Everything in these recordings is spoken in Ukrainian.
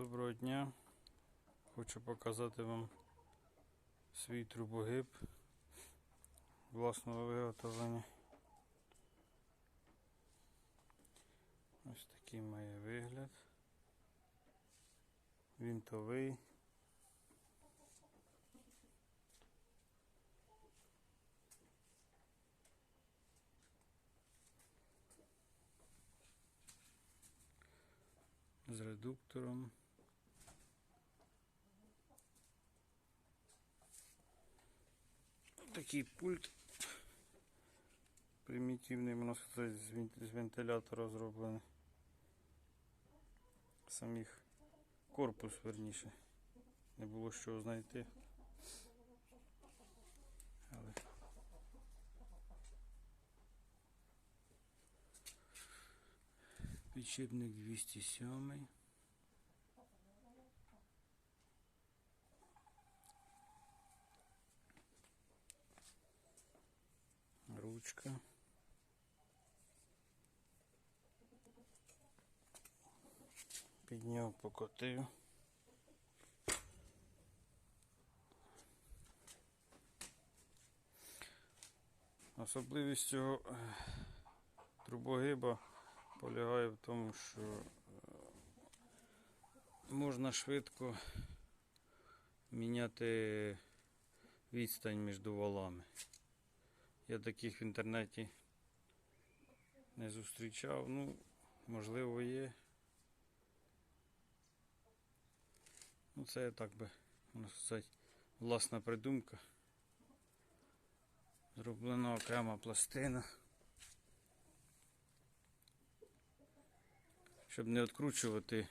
Доброго дня. Хочу показати вам свій трубогиб власного виготовлення. Ось такий має вигляд. Вінтовий. З редуктором. Такий пульт примітивний, з з вентилятора зроблений. Самих корпус верніше. Не було що знайти. Але підшипник 207. Ручка. Підняв, покотив. Особливість цього е, трубогиба полягає в тому, що е, можна швидко міняти відстань між валами. Я таких в інтернеті не зустрічав. Ну, можливо, є. Ну, це так би, можна сказати, власна придумка. Зроблена окрема пластина. Щоб не відкручувати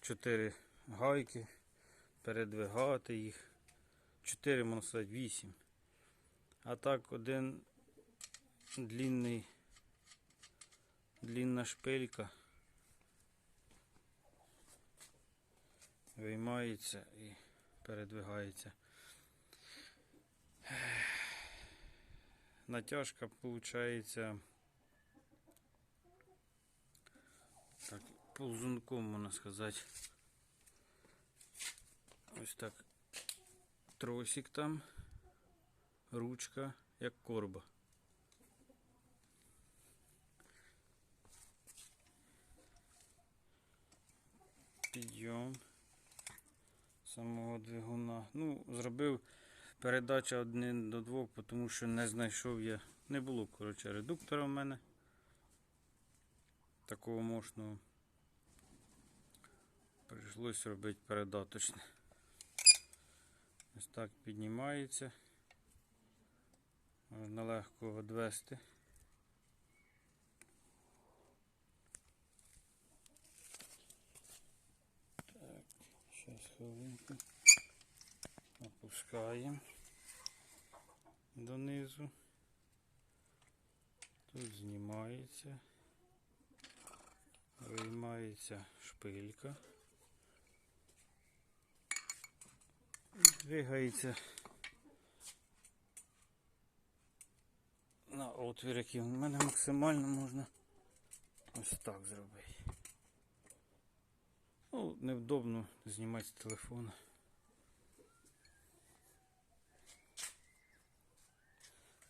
чотири гайки, передвигати їх. Чотири, можна сказати, вісім. А так один длинний, длинна шпилька виймається і передвигається. Натяжка виходить так, ползунком можна сказати. Ось так. Тросик там, ручка, як корба. Підйом самого двигуна. Ну, зробив передача один до двох, тому що не знайшов я. Не було, коротше, редуктора в мене. Такого мощного. Прийшлось робити передаточне. Ось так піднімається. Можна легко відвести. Так, зараз хвилинку. Опускаємо донизу. Тут знімається. Виймається шпилька. Двигається на отвір, який в мене максимально можна ось так зробити. Ну, невдобно знімати з телефона.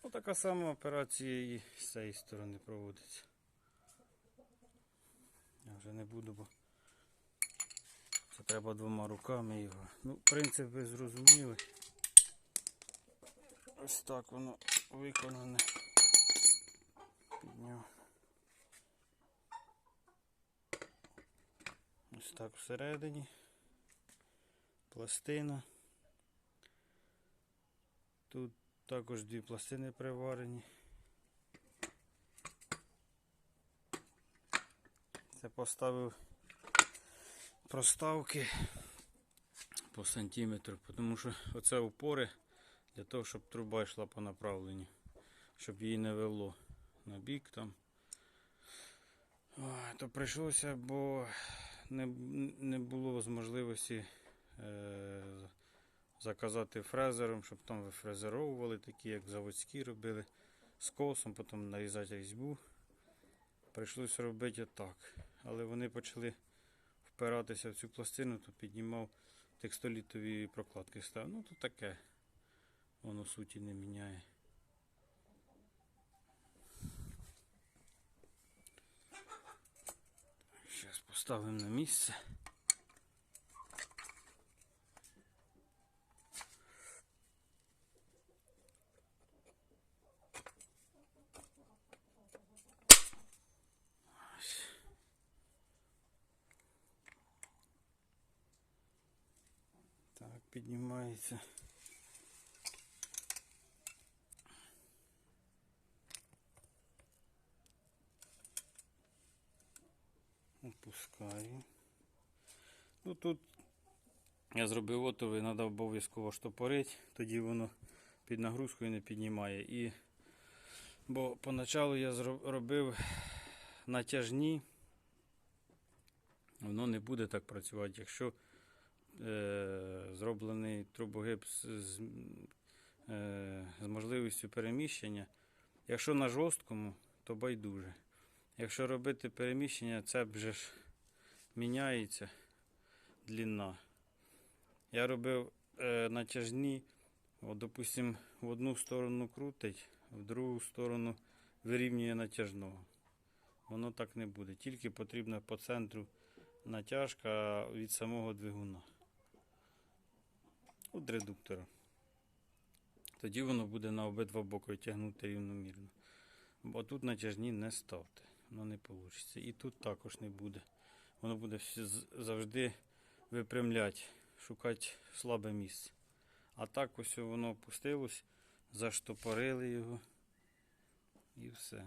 Ну, така сама операція і з цієї сторони проводиться. Я вже не буду, бо це треба двома руками його. Ну, принцип ви зрозуміли. Ось так воно виконане. Підняв. Ось так всередині. Пластина. Тут також дві пластини приварені. Це поставив проставки по сантиметру, тому що оце опори для того, щоб труба йшла по направленню, щоб її не вело на бік там. То прийшлося, бо не, не було можливості е, заказати фрезером, щоб там вифрезеровували, такі як заводські робили з косом, потім нарізати різьбу. Прийшлося робити отак. Але вони почали впиратися в цю пластину, то піднімав текстолітові прокладки став. Ну то таке. Воно суті не міняє. поставимо на місце. Так, піднімається. Я зробив отовий, треба обов'язково штопорити, тоді воно під нагрузкою не піднімає. І, бо поначалу я робив натяжні, воно не буде так працювати, якщо е, зроблений трубогипс з, е, з можливістю переміщення. Якщо на жорсткому, то байдуже. Якщо робити переміщення, це вже ж міняється длина. Я робив е, натяжні, от, допустим, в одну сторону крутить, в другу сторону вирівнює натяжного. Воно так не буде. Тільки потрібна по центру натяжка від самого двигуна. От редуктора. Тоді воно буде на обидва боки тягнути рівномірно. Бо тут натяжні не ставте. Воно не вийде. І тут також не буде. Воно буде завжди випрямляти, шукати слабе місце. А так ось воно опустилось, заштопорили його і все.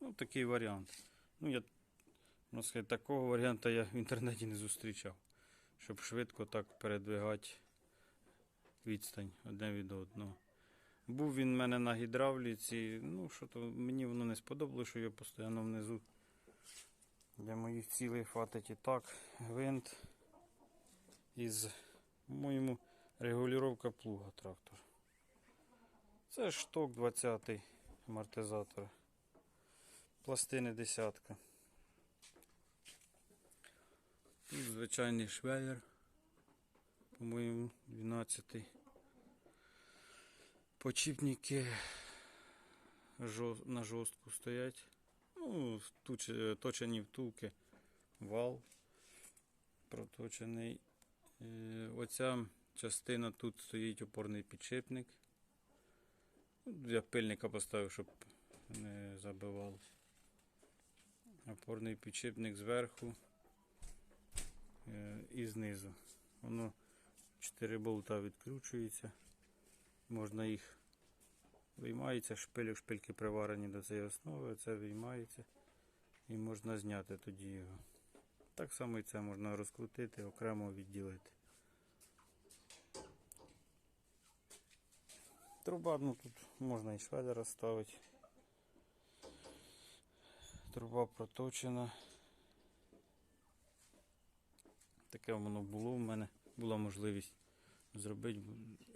Ну, такий варіант. Ну, я, можна сказати, такого варіанту я в інтернеті не зустрічав. Щоб швидко так передвигати відстань одне від одного. Був він в мене на гідравліці. Ну, що то мені воно не сподобалося, що його постійно внизу. Для моїх цілей хватить і так. Гвинт із, по-моєму, регулювання плуга трактор. Це шток 20 амортизатор. Пластини десятка. Тут звичайний швеллер, по-моєму, 12 Почіпники на жорстку стоять. Ну, точені втулки, вал проточений. Е, Оця частина тут стоїть опорний підшипник. Я пильника поставив, щоб не забивалось. Опорний підшипник зверху е, і знизу. Воно 4 болта відкручується. Можна їх виймається, шпиль, шпильки приварені до цієї основи, це виймається і можна зняти тоді його. Так само і це можна розкрутити, окремо відділити. Труба, ну тут можна і швеллера ставити. Труба проточена. Таке воно було в мене. Була можливість зробити,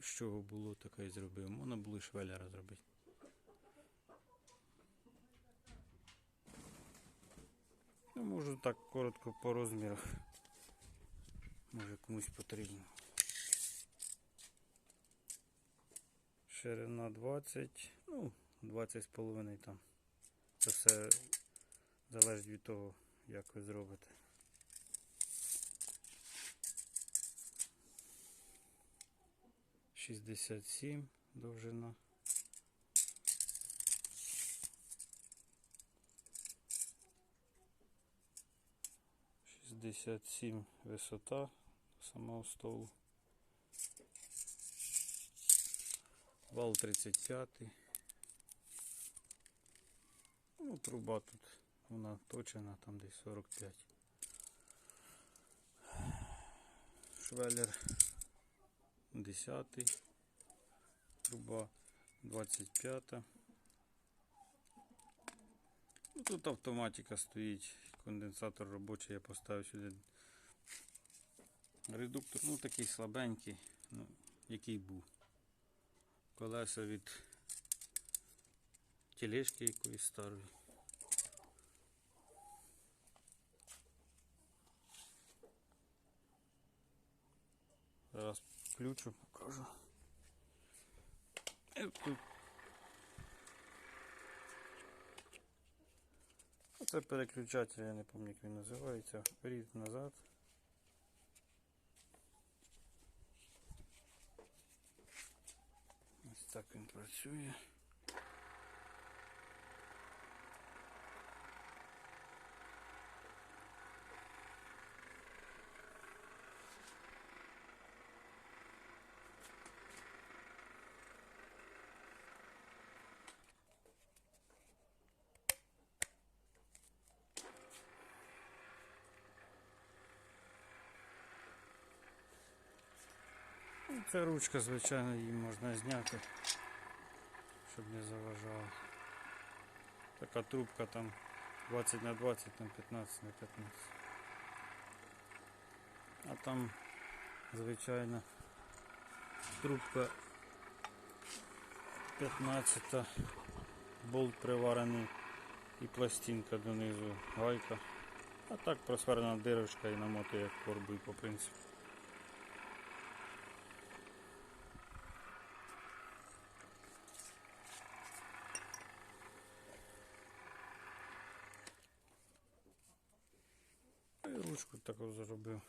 з чого було, таке і зробив. Можна було і швеллера зробити. Ну, можу так коротко по розмірах. Може комусь потрібно. Ширина 20, ну, 20 з половиною там. Це все залежить від того, як ви зробите. Шістдесят сім довжина. Шістдесят сім висота самого столу. Вал 35. Ну, труба тут вона точена, там десь 45. Швеллер 10. Труба 25. Ну, тут автоматика стоїть, Конденсатор робочий я поставив сюди. Редуктор ну такий слабенький, ну, який був. Колеса від тілешки якоїсь старої. Зараз включу, покажу. Е, тут Це переключатель, я не пам'ятаю, як він називається. Вперед, назад. Ось так він працює. Ну, Це ручка, звичайно, її можна зняти, щоб не заважало. Така трубка там 20 на 20, там 15 на 15. А там, звичайно, трубка 15, болт приварений і пластинка донизу, гайка. А так просверена дирочка і намотує як корбуй по принципу. Зробив.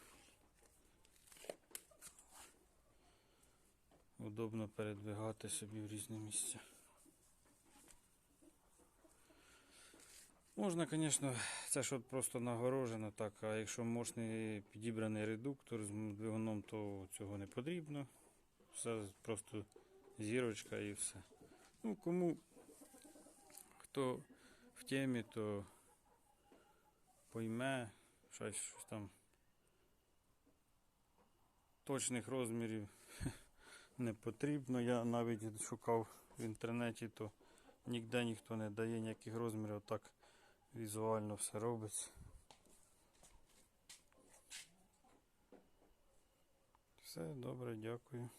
Удобно передвигати собі в різні місця. Можна, звісно, це ж просто нагорожено так, а якщо мощний підібраний редуктор з двигуном, то цього не потрібно. Все просто зірочка і все. Ну, кому хто в темі, то пойме, щось, щось там точних розмірів не потрібно. Я навіть шукав в інтернеті, то ніде ніхто не дає ніяких розмірів, так візуально все робиться. Все добре, дякую.